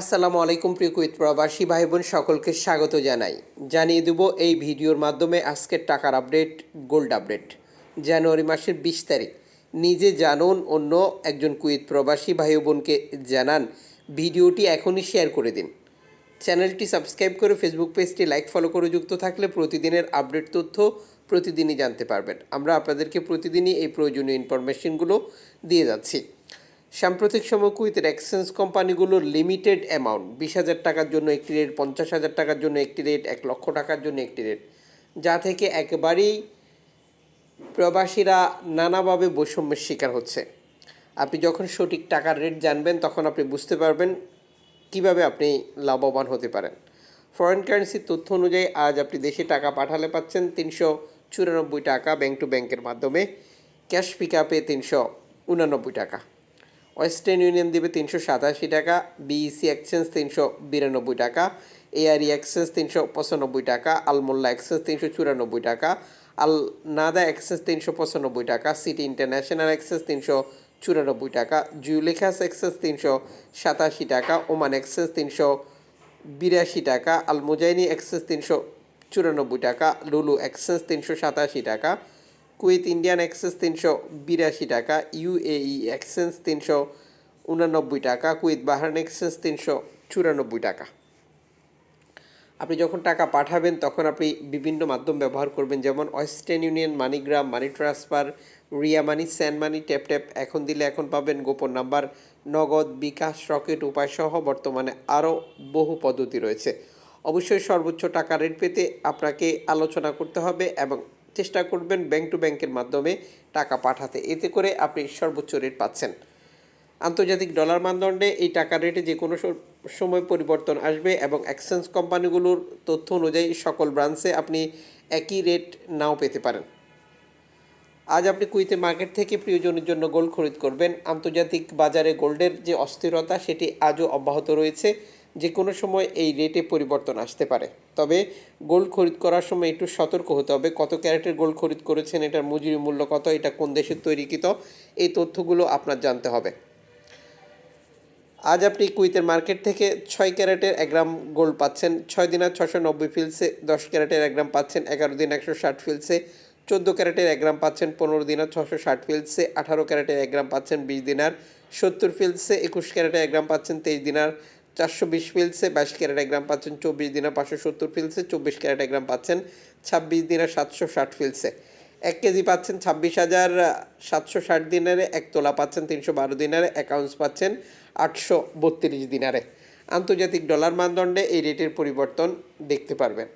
আসসালামু আলাইকুম প্রিয় কুইত প্রবাসী ভাই বোন সকলকে স্বাগত জানাই। জানিয়ে দেব এই ভিডিওর মাধ্যমে আজকের টাকার আপডেট, গোল্ড আপডেট। জানুয়ারি মাসের বিশ তারিখ। নিজে জানুন, অন্য একজন কুইত প্রবাসী ভাই বোনকে জানান। ভিডিওটি এখনই শেয়ার করে দিন। চ্যানেলটি সাবস্ক্রাইব করে ফেসবুক পেজটি লাইক, ফলো করে যুক্ত থাকলে প্রতিদিনের আপডেট তথ্য প্রতিদিনই জানতে পারবেন। আমরা আপনাদেরকে প্রতিদিনই এই প্রয়োজনীয় ইনফরমেশনগুলো দিয়ে যাচ্ছি। সাম্প্রতিক সময় কুইতের এক্সচেঞ্জ কোম্পানিগুলোর লিমিটেড অ্যামাউন্ট, বিশ হাজার টাকার জন্য একটি রেট, পঞ্চাশ হাজার টাকার জন্য একটি রেট, এক লক্ষ টাকার জন্য একটি রেট, যা থেকে একেবারেই প্রবাসীরা নানাভাবে বৈষম্যের শিকার হচ্ছে। আপনি যখন সঠিক টাকার রেট জানবেন, তখন আপনি বুঝতে পারবেন কীভাবে আপনি লাভবান হতে পারেন। ফরেন কারেন্সির তথ্য অনুযায়ী, আজ আপনি দেশে টাকা পাঠালে পাচ্ছেন তিনশো চুরানব্বই টাকা ব্যাংক টু ব্যাংকের মাধ্যমে। ক্যাশ পিক আপে তিনশো উনানব্বই টাকা। ওয়েস্টার্ন ইউনিয়ন দেবে তিনশো সাতাশি টাকা বিইসি এক্সচেঞ্জ তিনশো বিরানব্বই টাকা এআরই এক্সচেঞ্জ তিনশো পঁচানব্বই টাকা আলমোল্লা এক্সচেঞ্জ তিনশো চুরানব্বই টাকা আল নাদা এক্সচেঞ্জ তিনশো পঁচানব্বই টাকা সিটি ইন্টারন্যাশনাল এক্সচেঞ্জ তিনশো চুরানব্বই টাকা জুলেখাস এক্সচেঞ্জ তিনশো সাতাশি টাকা ওমান এক্সচেঞ্জ তিনশো বিরাশি টাকা আল মুজাইনি এক্সচেঞ্জ তিনশো চুরানব্বই টাকা লুলু এক্সচেঞ্জ তিনশো সাতাশি টাকা কুয়েত ইন্ডিয়ান এক্সচেঞ্জ তিনশো বিরাশি টাকা ইউএই এক্সচেঞ্জ তিনশো উনানব্বই টাকা কুয়েত বাহারান এক্সচেঞ্জ তিনশো চুরানব্বই টাকা। আপনি যখন টাকা পাঠাবেন, তখন আপনি বিভিন্ন মাধ্যম ব্যবহার করবেন, যেমন western union MoneyGram money transfer Ria money send money tap tap এখন দিলে এখন পাবেন গোপন নাম্বার, নগদ, বিকাশ, রকেট উপায় সহ বর্তমানে আরও বহু পদ্ধতি রয়েছে। অবশ্যই সর্বোচ্চ টাকা রেট পেতে আপনাকে আলোচনা করতে হবে এবং চেষ্টা করবেন ব্যাংক টু ব্যাংকের মাধ্যমে টাকা পাঠাতে। এতে করে আপনি সর্বোচ্চ রেট পাচ্ছেন। আন্তর্জাতিক ডলার মানদণ্ডে এই টাকার রেটে যে কোনো সময় পরিবর্তন আসবে এবং এক্সচেঞ্জ কোম্পানিগুলোর তথ্য অনুযায়ী সকল ব্রাঞ্চে আপনি একই রেট নাও পেতে পারেন। আজ আপনি কুইতে মার্কেট থেকে প্রিয়জনের জন্য গোল্ড খরিদ করবেন। আন্তর্জাতিক বাজারে গোল্ডের যে অস্থিরতা, সেটি আজও অব্যাহত রয়েছে। যে কোনো সময় এই রেটে পরিবর্তন আসতে পারে। তবে গোল্ড খরিদ করার সময় একটু সতর্ক হতে হবে। কত ক্যারেটের গোল্ড খরিদ করেছেন, এটার মজুরি মূল্য কত, এটা কোন দেশের তৈরিকৃত, এই তথ্যগুলো আপনার জানতে হবে। আজ আপনি কুইতের মার্কেট থেকে ছয় ক্যারেটের এক গ্রাম গোল্ড পাচ্ছেন। ছয় দিনার ছশো নব্বই ফিলসে দশ ক্যারেটের এক গ্রাম পাচ্ছেন। এগারো দিন একশো ষাট ফিলসে চোদ্দ ক্যারেটের এক গ্রাম পাচ্ছেন। পনেরো দিনার ছশো ষাট ফিলসে আঠারো ক্যারেটের এক গ্রাম পাচ্ছেন। বিশ দিনার সত্তর ফিলসে একুশ ক্যারেটের এক গ্রাম পাচ্ছেন। তেইশ দিনার চারশো বিশ ফিলসে বাইশ ক্যারেট গ্রাম পাচ্ছেন, চব্বিশ দিনার পাঁচশো সত্তর ফিলসে চব্বিশ ক্যারেট গ্রাম পাচ্ছেন, ছাব্বিশ দিনার সাতশো ষাট ফিলসে এক কেজি পাচ্ছেন ছাব্বিশ হাজার সাতশো ষাট দিনারে, এক তোলা পাচ্ছেন তিনশো বারো দিনারে, এক আউন্স পাচ্ছেন আটশো বত্রিশ দিনারে। আন্তর্জাতিক ডলার মানদণ্ডে এই রেটের পরিবর্তন দেখতে পারবেন।